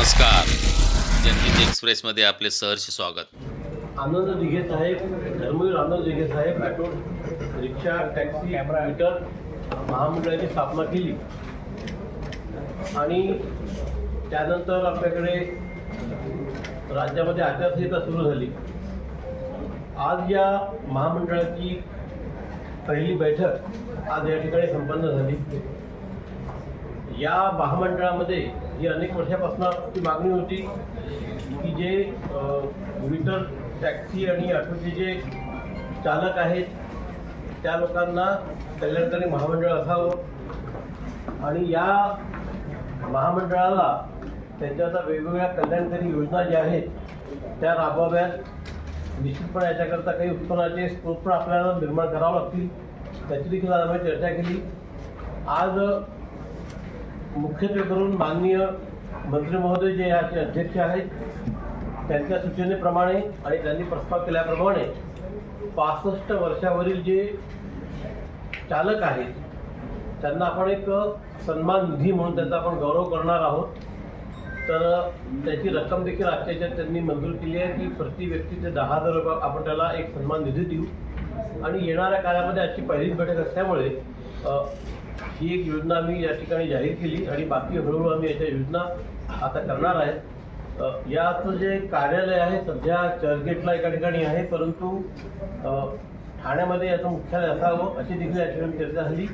नमस्कार. जनहित एक्सप्रेसमध्ये आपले सहर्ष स्वागत. आनंद दिघे साहेब धर्मवीर आनंद दिघे साहेब ऑटो रिक्षा टॅक्सी मीटर महामंडळाची स्थापना केली. आणि त्यानंतर आपल्याकडे राज्यामध्ये आचारसंहिता सुरू झाली. आज या महामंडळाची पहिली बैठक आज या ठिकाणी संपन्न झाली. या महामंडळामध्ये ही अनेक वर्षापासून मागणी होती की जे मीटर टॅक्सी आणि ऑटोचे जे चालक आहेत त्या लोकांना कल्याणकारी महामंडळ असावं. आणि या महामंडळाला त्यांच्या आता वेगवेगळ्या कल्याणकारी योजना ज्या आहेत त्या राबवाव्यात. निश्चितपणे याच्याकरता काही उत्पन्नाचे स्रोत पण आपल्याला निर्माण करावं लागतील. त्याची देखील आम्ही चर्चा केली. आज मुख्यत्वे करून माननीय मंत्री महोदय जे याचे अध्यक्ष आहेत त्यांच्या सूचनेप्रमाणे आणि त्यांनी प्रस्ताव केल्याप्रमाणे पासष्ट वर्षावरील जे चालक आहेत त्यांना आपण एक सन्मान निधी म्हणून त्यांचा आपण गौरव करणार आहोत. तर त्याची रक्कम देखील आजच्या त्यांनी मंजूर केली आहे की प्रति व्यक्ती ते दहा हजार रुपये आपण त्याला एक सन्मान निधी देऊ. आणि येणाऱ्या काळामध्ये आजची पहिलीच बैठक असल्यामुळे ही एक योजना आम्ही या ठिकाणी जाहीर केली आणि बाकी हळूहळू आम्ही याच्या योजना आता करणार आहेत. याचं जे कार्यालय आहे सध्या चर्चगेटला एका ठिकाणी आहे परंतु ठाण्यामध्ये याचं मुख्यालय असावं अशी देखील या ठिकाणी चर्चा झाली.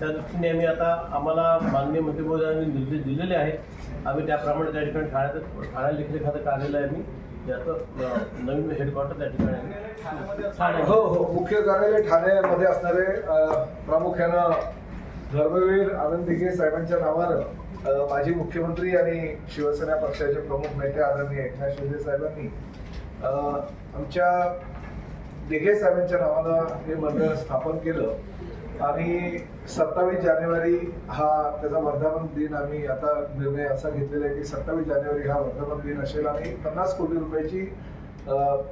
त्या दृष्टीने आम्ही आता आम्हाला माननीय मंत्री निर्देश दिलेले आहेत. आम्ही त्याप्रमाणे त्या ठिकाणी ठाण्याचं ठाण्याला देखील एखादं कार्यालय आम्ही याचं नवीन हेडक्वार्टर त्या ठिकाणी ठाणे हो हो. मुख्य कार्यालय ठाण्यामध्ये असणारे प्रामुख्यानं धर्मवीर आनंद दिघे साहेबांच्या नावानं माजी मुख्यमंत्री आणि शिवसेना पक्षाचे प्रमुख नेते आदरणीय एकनाथ शिंदे साहेबांनी आमच्या दिघे साहेबांच्या नावानं हे मंडळ स्थापन केलं. आणि सत्तावीस जानेवारी हा त्याचा वर्धापन दिन आम्ही आता निर्णय असा घेतलेला आहे की सत्तावीस जानेवारी हा वर्धापन दिन असेल आणि पन्नास कोटी रुपयाची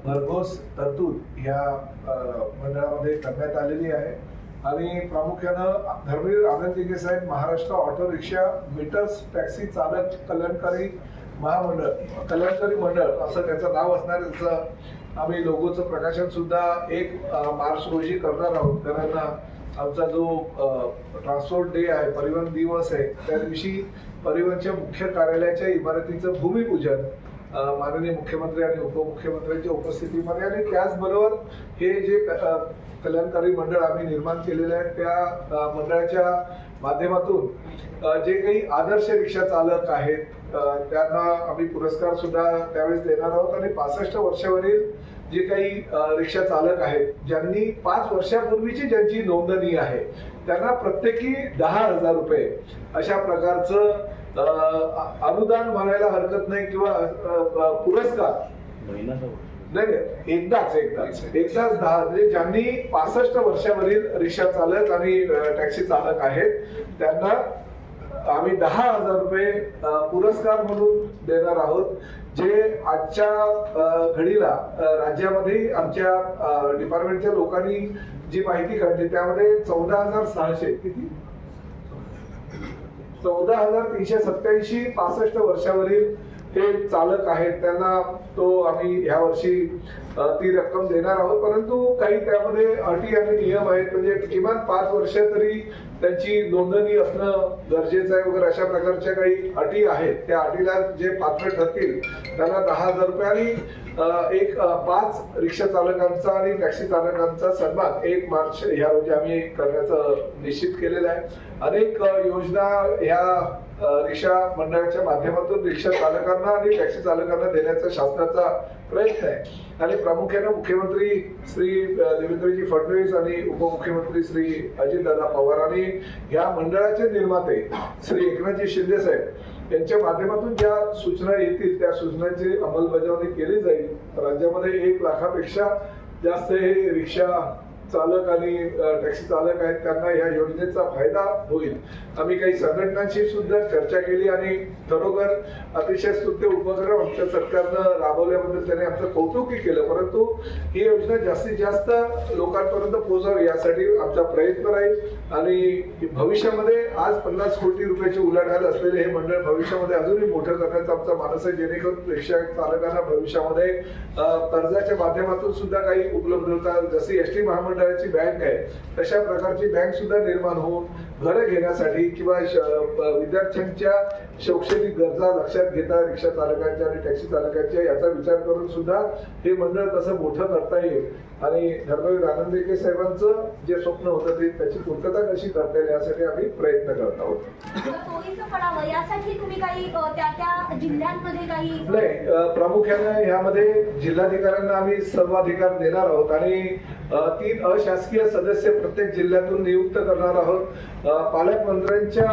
भरघोस तरतूद ह्या मंडळामध्ये करण्यात आलेली आहे. आणि प्रामुख्यानं धर्मवीर आनंद दिघे साहेब Maharashtra auto rickshaw meters taxi चालक कल्याणकारी महामंडळ कल्याणकारी मंडळ असं त्याचं नाव असणार त्याचं आम्ही लोगोचं प्रकाशन सुद्धा एक मार्च रोजी करणार आहोत. कारण आमचा जो ट्रान्सपोर्ट डे आहे परिवहन दिवस आहे त्या दिवशी परिवहनच्या मुख्य कार्यालयाच्या इमारतीचं भूमिपूजन माननीय मुख्यमंत्री आणि उपमुख्यमंत्र्यांच्या उपस्थितीमध्ये आणि त्याचबरोबर हे जे कल्याणकारी मंडळ आम्ही निर्माण केलेलं आहे त्या मंडळाच्या माध्यमातून जे काही आदर्श रिक्षा चालक आहेत त्यांना आम्ही पुरस्कार सुद्धा त्यावेळेस देणार आहोत आणि पासष्ट वर्षावरील जे काही रिक्षा चालक आहेत ज्यांनी पाच वर्षापूर्वीची ज्यांची नोंदणी आहे त्यांना प्रत्येकी दहा हजार रुपये अशा प्रकारचं अनुदान म्हणायला हरकत नाही किंवा पुरस्कार. नाही नाही एकदाच एकदाच. एकदाच दहा म्हणजे ज्यांनी पासष्ट वर्षावरील रिक्षा चालक आणि टॅक्सी चालक आहेत त्यांना आम्ही दहा हजार रुपये पुरस्कार म्हणून देणार आहोत जे आजच्या घडीला राज्यामध्ये आमच्या डिपार्टमेंटच्या लोकांनी जी माहिती काढली त्यामध्ये चौदा हजार सहाशे किती? चौदा हजार तीनशे सत्याऐंशी पासष्ट वर्षावरील हे चालक आहेत. त्यांना तो आम्ही ह्या वर्षी ती रक्कम देणार आहोत. परंतु काही त्यामध्ये अटी आणि नियम आहेत. म्हणजे किमान पाच वर्ष तरी त्यांची नोंदणी असणं गरजेचं आहे वगैरे अशा प्रकारच्या काही अटी आहेत. त्या अटीला जे पात्र ठरतील त्यांना दहा हजार रुपये आणि एक पाच रिक्षा चालकांचा आणि टॅक्सी चालकांचा सन्मान एक मार्च ह्या रोजी आम्ही करण्याचं निश्चित केलेलं आहे. अनेक योजना ह्या रिक्षा मंडळाच्या माध्यमातून रिक्षा चालकांना आणि टॅक्सी चालकांना देण्याचा शासनाचा प्रयत्न आहे. आणि प्रामुख्याने मुख्यमंत्री श्री देवेंद्रजी फडणवीस आणि उपमुख्यमंत्री श्री अजितदादा पवारांनी ह्या मंडळाचे निर्माते श्री एकनाथजी शिंदे साहेब यांच्या माध्यमातून ज्या सूचना येतील त्या सूचनांची अंमलबजावणी केली जाईल. राज्यामध्ये एक लाखापेक्षा जास्त हे रिक्षा चालक आणि टॅक्सी चालक आहेत त्यांना या योजनेचा फायदा होईल. आम्ही काही संघटनांशी सुद्धा चर्चा केली आणि खरोखर अतिशय स्तुत्य उपक्रम आमच्या सरकारनं राबवल्याबद्दल त्याने आमचं कौतुकही केलं. परंतु ही योजना जास्तीत जास्त लोकांपर्यंत पोहोचावी यासाठी आमचा प्रयत्न राहील. आणि भविष्यामध्ये आज पन्नास कोटी रुपयाची उलाढाल असलेले हे मंडळ भविष्यामध्ये अजूनही मोठं करण्याचा आमचा मानस आहे. जेणेकरून प्रेक्षक चालकांना भविष्यामध्ये कर्जाच्या माध्यमातून सुद्धा काही उपलब्ध होतात. जशी एस टी महामंडळाची बँक आहे तशा प्रकारची बँक सुद्धा निर्माण होऊन घरं घेण्यासाठी किंवा श- विद्यार्थ्यांच्या शैक्षणिक गरजा लक्षात घेता रिक्षा चालकांच्या आणि टॅक्सी चालकांच्या याचा विचार करून सुद्धा हे मंडळ कसं मोठं करता येईल. आणि धर्मवीर आनंदेके साहेबांचं जे स्वप्न होतं ते त्याची पूर्तता कशी करता येईल यासाठी आम्ही प्रयत्न करत आहोत. यासाठी तुम्ही काही अ, त्या त्या जिल्ह्यांमध्ये काही नाही प्रामुख्याने यामध्ये जिल्हाधिकाऱ्यांना आम्ही सर्व अधिकार देणार आहोत. आणि तीन अशासकीय सदस्य प्रत्येक जिल्ह्यातून नियुक्त करणार आहोत. पालकमंत्र्यांच्या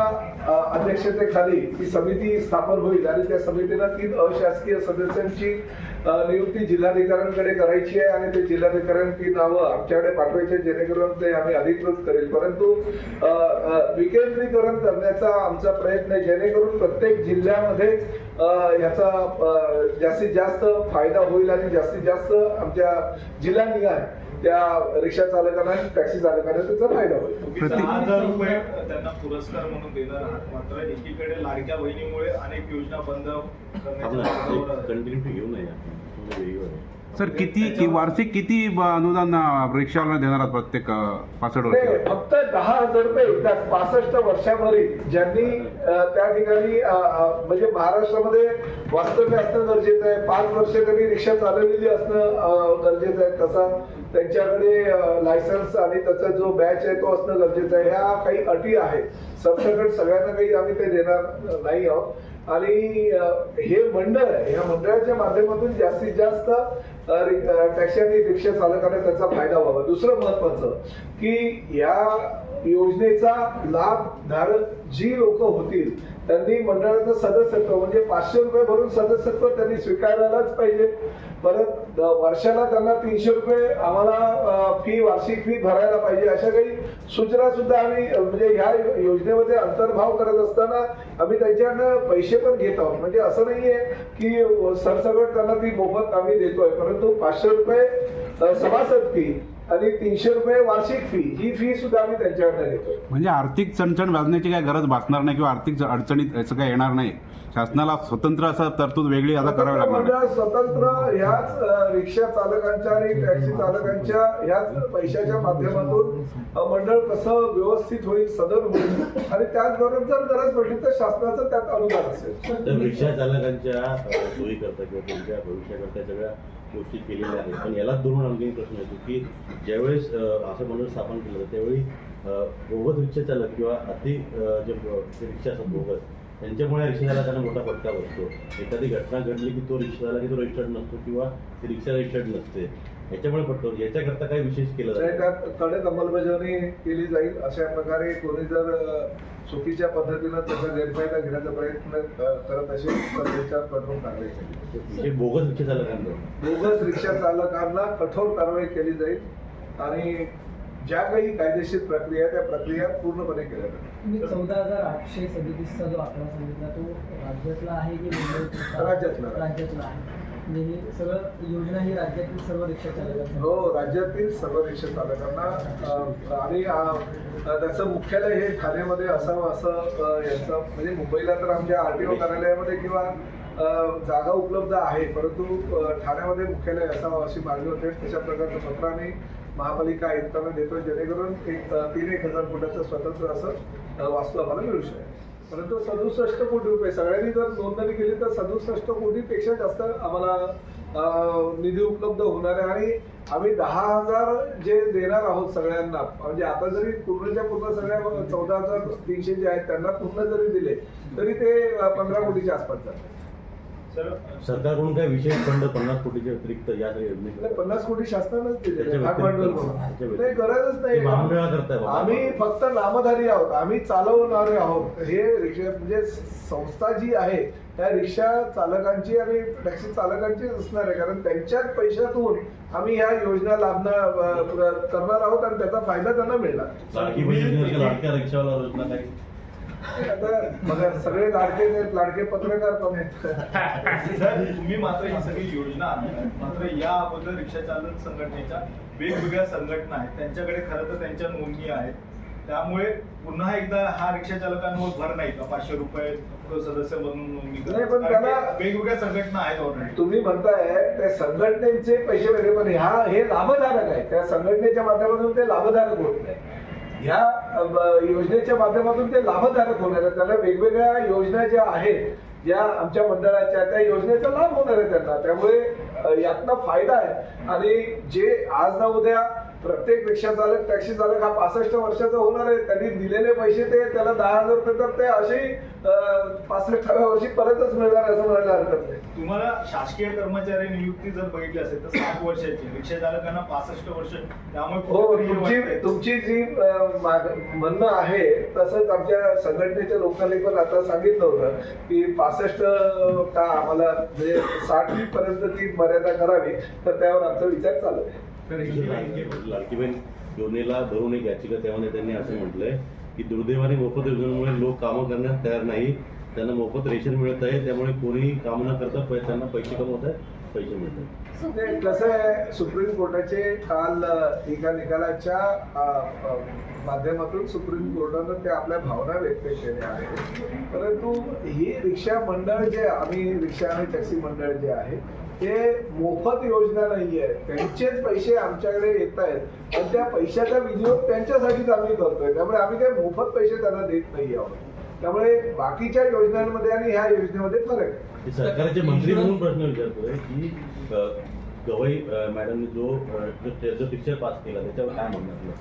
अध्यक्षतेखाली ती समिती स्थापन होईल आणि त्या समितीनं तीन अशासकीय सदस्यांची नियुक्ती जिल्हाधिकाऱ्यांकडे करायची आहे आणि ते जिल्हाधिकाऱ्यांची नावं आमच्याकडे पाठवायचे जेणेकरून ते आम्ही अधिकृत करेल. परंतु विकेंद्रीकरण करण्याचा आमचा प्रयत्न आहे जेणेकरून प्रत्येक जिल्ह्यामध्ये याचा जास्तीत जास्त फायदा होईल आणि जास्तीत जास्त आमच्या जिल्हा जिल्हानिहाय त्या रिक्षा चालकांना टॅक्सी चालकांना त्याचा फायदा होईल दहा हजार रुपये त्यांना पुरस्कार म्हणून देणार आहात मात्र एकीकडे लाडक्या बहिणीमुळे अनेक योजना बंद. कंटिन्युटी घेऊ नये. सर किती कि वार्षिक किती ब- अनुदान अं, रिक्षावाला देणार आहात प्रत्येक अं, पासष्ट नाही वर्ष फक्त दहा हजार रुपये पासष्ट वर्षावरील ज्यांनी अ, त्या ठिकाणी अ, अ, म्हणजे महाराष्ट्रामध्ये वास्तव्य असणं गरजेचं आहे. पाच वर्ष त्यांनी रिक्षा चालवलेली असणं अ, गरजेचं आहे. तसा त्यांच्याकडे लायसन्स आणि त्याचा जो बॅच आहे तो असणं गरजेचं आहे. ह्या काही अटी आहेत. सरसकट सगळ्यांना काही आम्ही ते देणार नाही आहोत. आणि हे मंडळ आहे मंडळाच्या माध्यमातून जास्तीत जास्त टॅक्सी आणि रिक्षा चालकांना त्याचा फायदा व्हावा. दुसरं महत्वाचं की या योजनेचा लाभ धारक जी लोक होतील त्यांनी मंडळाचं सदस्यत्व म्हणजे पाचशे रुपये भरून सदस्यत्व त्यांनी स्वीकारायलाच पाहिजे. परत वर्षाला त्यांना तीनशे रुपये आम्हाला फी वार्षिक फी भरायला पाहिजे. अशा काही सूचना सुद्धा आम्ही म्हणजे ह्या योजनेमध्ये अंतर्भाव करत असताना आम्ही त्यांच्याकडनं पैसे पण घेत आहोत. म्हणजे असं नाहीये की सरसकट त्यांना ती मोफत आम्ही देतोय. परंतु पाचशे रुपये सभासद फी आणि तीनशे रुपये वार्षिक फी ही फी सुद्धा आम्ही त्यांच्याकडनं घेतोय म्हणजे आर्थिक चणचण वाजण्याची काय गरज भासणार नाही किंवा आर्थिक अडचणीत याचं काय येणार नाही. शासनाला स्वतंत्र असं तरतूद वेगळी आता करावी लागणार. मंडळ स्वतंत्र ह्याच अ, रिक्षा चालकांच्या आणि टॅक्सी चालकांच्या ह्याच पैशाच्या माध्यमातून मंडळ कसं व्यवस्थित होईल सदर होईल आणि त्याचबरोबर जर गरज पडली तर शासनाचं त्यात अनुदान असेल. रिक्षा चालकांच्या सोयीकरता किंवा त्यांच्या भविष्याकरता सगळ्या गोष्टी केलेल्या आहेत. पण यालाच धरून आणखी एक प्रश्न येतो की ज्यावेळेस असं मंडळ स्थापन केलं जातं त्यावेळी अ, बोगस रिक्षा चालक किंवा अति जे रिक्षा असतात बोगस त्यांच्यामुळे रिक्षाला त्यांना मोठा फटका बसतो. एखादी घटना घडली की तो रिक्षा की तो रजिस्टर्ड नसतो किंवा ती रिक्षा रजिस्टर्ड नसते. याच्यामुळे होतो याच्याकरता काही विशेष केलं जातं कडक अंमलबजावणी केली जाईल अशा प्रकारे कोणी जर चुकीच्या पद्धतीनं त्याचा गैरफायदा घेण्याचा प्रयत्न करत असेल तर त्याच्यावर कठोर कारवाई केली बोगस रिक्षा चालकांचं बोगस रिक्षा चालकांना कठोर कारवाई केली जाईल आणि ज्या काही कायदेशीर प्रक्रिया त्या प्रक्रिया पूर्णपणे केल्या जातील. तुम्ही चौदा हजार आठशे सदतीसचा जो आकडा सांगितला तो राज्यातला आहे की मुंबईत राज्यातला. राज्यातला आहे. म्हणजे हे सगळं योजना ही राज्यातील सर्व रिक्षा चालकांसाठी. हो राज्यातील सर्व रिक्षा चालकांना आणि त्याचं मुख्यालय हे ठाण्यामध्ये असावं असं यांचं म्हणजे मुंबईला तर आमच्या आरटीओ कार्यालयामध्ये किंवा जागा उपलब्ध आहे परंतु ठाण्यामध्ये मुख्यालय असावं अशी मागणी होते. तशा प्रकारचं पत्र आम्ही महापालिका आयुक्तांना देतो जेणेकरून एक तीन एक हजार फुटाचं स्वतंत्र असं वास्तू आम्हाला मिळू शकेल. परंतु सदुसष्ट कोटी रुपये सगळ्यांनी जर नोंदणी केली तर सदुसष्ट कोटीपेक्षा जास्त आम्हाला निधी उपलब्ध होणार आहे. आणि आम्ही दहा हजार जे देणार आहोत सगळ्यांना म्हणजे आता जरी पूर्णच्या पूर्ण सगळ्या चौदा हजार तीनशे जे आहेत त्यांना पूर्ण जरी दिले तरी ते पंधरा कोटीच्या आसपास जातात सरकारकडून काही विशेष फंड पन्नास कोटीच्या व्यतिरिक्त या योजनेकडे पन्नास कोटी शासनानंच दिले. गरजच नाही. आम्ही फक्त नामधारी आहोत आम्ही चालवणारे आहोत. हे रिक्षा म्हणजे संस्था जी आहे त्या रिक्षा चालकांची आणि टॅक्सी चालकांचीच असणार आहे. कारण त्यांच्याच पैशातून आम्ही ह्या योजना लाभणार करणार आहोत आणि त्याचा फायदा त्यांना मिळणार. बघा सगळे लाडके आहेत लाडके पत्रकार पण आहेत. सर तुम्ही मात्र ही सगळी योजना आणताय मात्र या अगोदर रिक्षा चालक संघटनेच्या वेगवेगळ्या संघटना आहेत. त्यांच्याकडे खरं तर त्यांच्या नोंदणी आहेत. त्यामुळे पुन्हा एकदा हा रिक्षा चालकांवर भर नाही का? पाचशे रुपये सदस्य बनून नोंदणी नाही, पण त्याला- वेगवेगळ्या संघटना आहेत ऑलरेडी तुम्ही म्हणताय त्या संघटनेचे पैसे वेगळे पण ह्या हे लाभधारक आहे त्या संघटनेच्या माध्यमातून ते लाभधारक होत नाही. ह्या योजनेच्या माध्यमातून ते लाभधारक होणार आहे. त्याला वेगवेगळ्या योजना ज्या आहेत ज्या आमच्या मंडळाच्या त्या योजनेचा लाभ होणार आहे त्यांना. त्यामुळे यातनं फायदा आहे. आणि जे आज ना उद्या प्रत्येक रिक्षा चालक टॅक्सी चालक हा पासष्ट वर्षाचा होणार आहे. त्यांनी दिलेले पैसे ते त्याला दहा हजार रुपये तर ते असेही पासष्टाव्या वर्षी परतच मिळणार असं म्हणायला हरकत नाही. तुम्हाला शासकीय कर्मचारी नियुक्ती जर बघितली असेल तर साठ वर्षाची रिक्षा चालकांना पासष्ट वर्ष त्यामुळे हो तुमची. तुमची जी म्हणणं आहे तसंच आमच्या संघटनेच्या लोकांनी पण आता सांगितलं होतं की पासष्ट का आम्हाला म्हणजे साठ पर्यंत ती मर्यादा करावी तर त्यावर आमचा विचार चालू आहे. लाडकी बहीण. योजनेला धरून एक याचिका त्यामध्ये त्यांनी असं म्हटलंय की दुर्दैवाने मोफत योजनेमुळे लोक कामं करण्यास तयार नाही. त्यांना मोफत रेशन मिळत आहे त्यामुळे कोणी काम न करता त्यांना पैसे कमवत आहेत पैसे मिळत आहेत. ते कसं आहे सुप्रीम कोर्टाचे काल एका निकालाच्या माध्यमातून सुप्रीम कोर्टानं त्या आपल्या भावना व्यक्त केल्या आहेत. परंतु ही रिक्षा मंडळ जे आम्ही रिक्षा आणि टॅक्सी मंडळ जे आहे ते मोफत योजना नाही आहे त्यांचेच पैसे आमच्याकडे येत आहेत आणि त्या पैशाचा विनियोग त्यांच्यासाठीच आम्ही करतोय. त्यामुळे आम्ही काही मोफत पैसे त्यांना देत नाही आहोत. त्यामुळे बाकीच्या योजनांमध्ये आणि ह्या योजनेमध्ये फरक आहे. सरकारचे मंत्री म्हणून प्रश्न विचारतोय की गवई मॅडमने जो अ, जो पिक्चर पास केला त्याच्यावर काय म्हणणं नाही,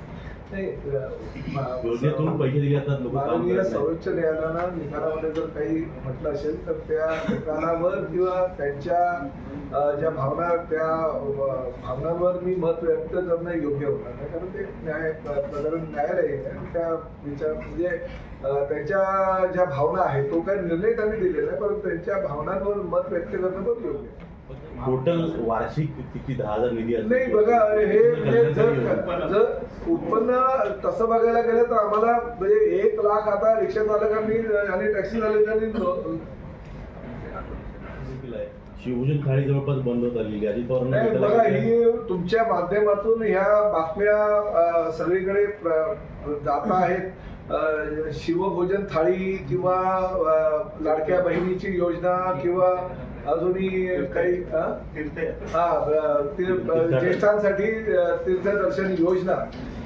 योजनेतून पैसे दिले जातात लोक माननीय सर्वोच्च न्यायालयानं निकालामध्ये जर काही म्हटलं असेल तर त्या निकालावर किंवा त्यांच्या ज्या भावना त्या भावनांवर मी मत व्यक्त करणं योग्य होणार नाही. कारण ते न्याय प्रकरण न्यायालय आहे. आणि त्या विचार म्हणजे त्यांच्या ज्या भावना आहेत तो काही निर्णय त्यांनी दिलेला आहे परंतु त्यांच्या भावनांवर मत व्यक्त करणं पण योग्य आहे. टोटल वार्षिक किती दहा हजार निधी? नाही बघा हे जर उत्पन्न. तसं बघायला गेलं तर आम्हाला म्हणजे एक लाख आता रिक्षा चालकांनी आणि टॅक्सी चालकांनी शिवभूषण थाळी जवळपास बंद होत आलेली. अजित बघा. ही तुमच्या माध्यमातून ह्या बातम्या सगळीकडे जात आहेत शिवभोजन थाळी किंवा लाडक्या बहिणीची योजना किंवा अजूनही काही. हा ज्येष्ठांसाठी तीर्थदर्शन योजना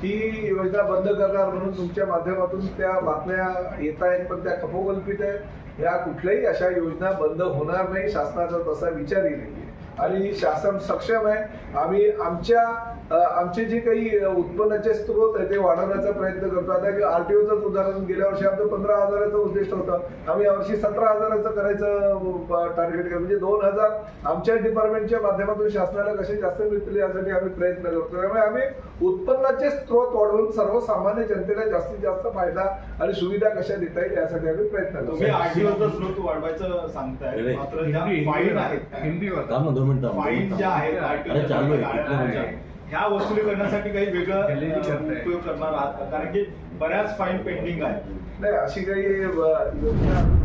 ही योजना बंद करणार म्हणून तुमच्या माध्यमातून त्या बातम्या येत आहेत पण त्या कपोकल्पित आहेत या कुठल्याही अशा योजना बंद होणार नाही शासनाचा तसा विचारही नाही आणि शासन सक्षम आहे. आम्ही आमच्या आमचे जे काही उत्पन्नाचे स्रोत आहे ते वाढवण्याचा प्रयत्न करतो. आता आरटीओचंच उदाहरण गेल्या वर्षी आमचं पंधरा हजाराचं उद्दिष्ट होतं. आम्ही यावर्षी सतरा हजाराचं करायचं टार्गेट केलं. म्हणजे दोन हजार आमच्या डिपार्टमेंटच्या माध्यमातून शासनाला कसे जास्त मिळतील यासाठी आम्ही प्रयत्न करतो. त्यामुळे आम्ही उत्पन्नाचे स्रोत वाढवून सर्वसामान्य जनतेला जास्तीत जास्त फायदा आणि सुविधा कशा देता येईल यासाठी आम्ही प्रयत्न तुम्ही करतो आरटीओचा स्रोत वाढवायचं सांगताय. मात्र ज्या आहेत दोन मिनिटं ज्या आहेत अरे चालू आहे आहेत, म्हणजे? ह्या वसुली करण्यासाठी काही वेगळं अं, उपयोग करणार आहात का? कारण की बऱ्याच फाईन पेंडिंग आहे नाही अशी काही अ, योजना